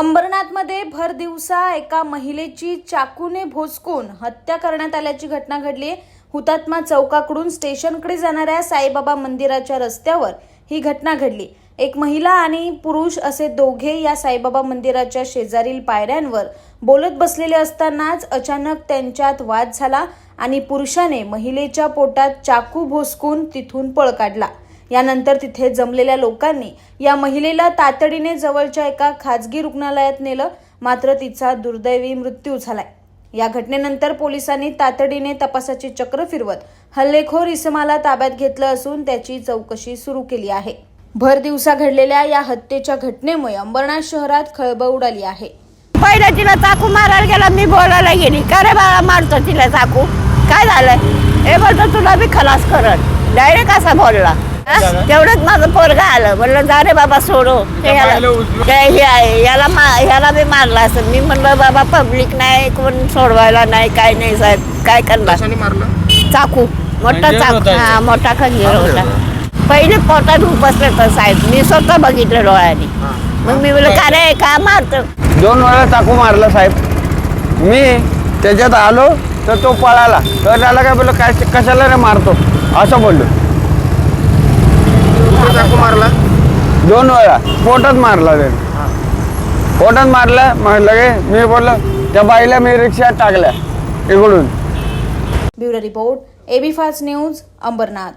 अंबरनाथमध्ये भर दिवसा एका महिलेची चाकूने भोसकून हत्या करण्यात आल्याची घटना घडली. हुतात्मा चौकाकडून स्टेशनकडे जाणाऱ्या साईबाबा मंदिराच्या रस्त्यावर ही घटना घडली. एक महिला आणि पुरुष असे दोघे या साईबाबा मंदिराच्या शेजारील पायऱ्यांवर बोलत बसलेले असतानाच अचानक त्यांच्यात वाद झाला आणि पुरुषाने महिलेच्या पोटात चाकू भोसकून तिथून पळ काढला. यानंतर तिथे जमलेल्या लोकांनी या महिलेला तातडीने जवळच्या एका खाजगी रुग्णालयात नेलं. मात्र तिचा दुर्दैवी मृत्यू झालाय. या घटनेनंतर पोलिसांनी तातडीने तपासाची चक्र फिरवत हल्लेखोर इसमाला ताब्यात घेतलं असून त्याची चौकशी सुरू केली आहे. भर दिवसा घडलेल्या या हत्येच्या घटनेमुळे अंबरनाथ शहरात खळबळ उडाली आहे. पहिला तिला चाकू मारायला गेला मी बोलायला गेली. का रे बाळा मारतो तिला चाकू? काय झालं हे बोलतो तुला मी खलास करत डायरेक्ट असा बोलला. तेवढंच माझं पोरगा आलं. म्हणलं जा रे बाबा सोडो. ते हे आहे याला मा ह्याला बी मारला असं मी म्हणलं बाबा पब्लिक नाही कोण सोडवायला नाही काय नाही साहेब. काय करणार? कशाने मारलं? चाकू. मोठा खंजीर चाकू. होता हा याचा? मोठा खंजीर होता. पहिले पोटात उपसलं तर साहेब. मी स्वतः बघितलं डोळ्याने. मग मी म्हणलं का रे का मारतो? दोन वेळा चाकू मारला साहेब. मी त्याच्यात आलो तर तो पळाला. तर त्याला काय बोललो काय कशाला रे मारतो? असं बोललो. कुठे चाकू मारला? दोन वेळा. पोटात मारला त्याने. पोटात मारला मग लगे मी बोललो त्या बाईला मी रिक्षात टाकल्या इकडून. Bureau report AB fast news Ambernath.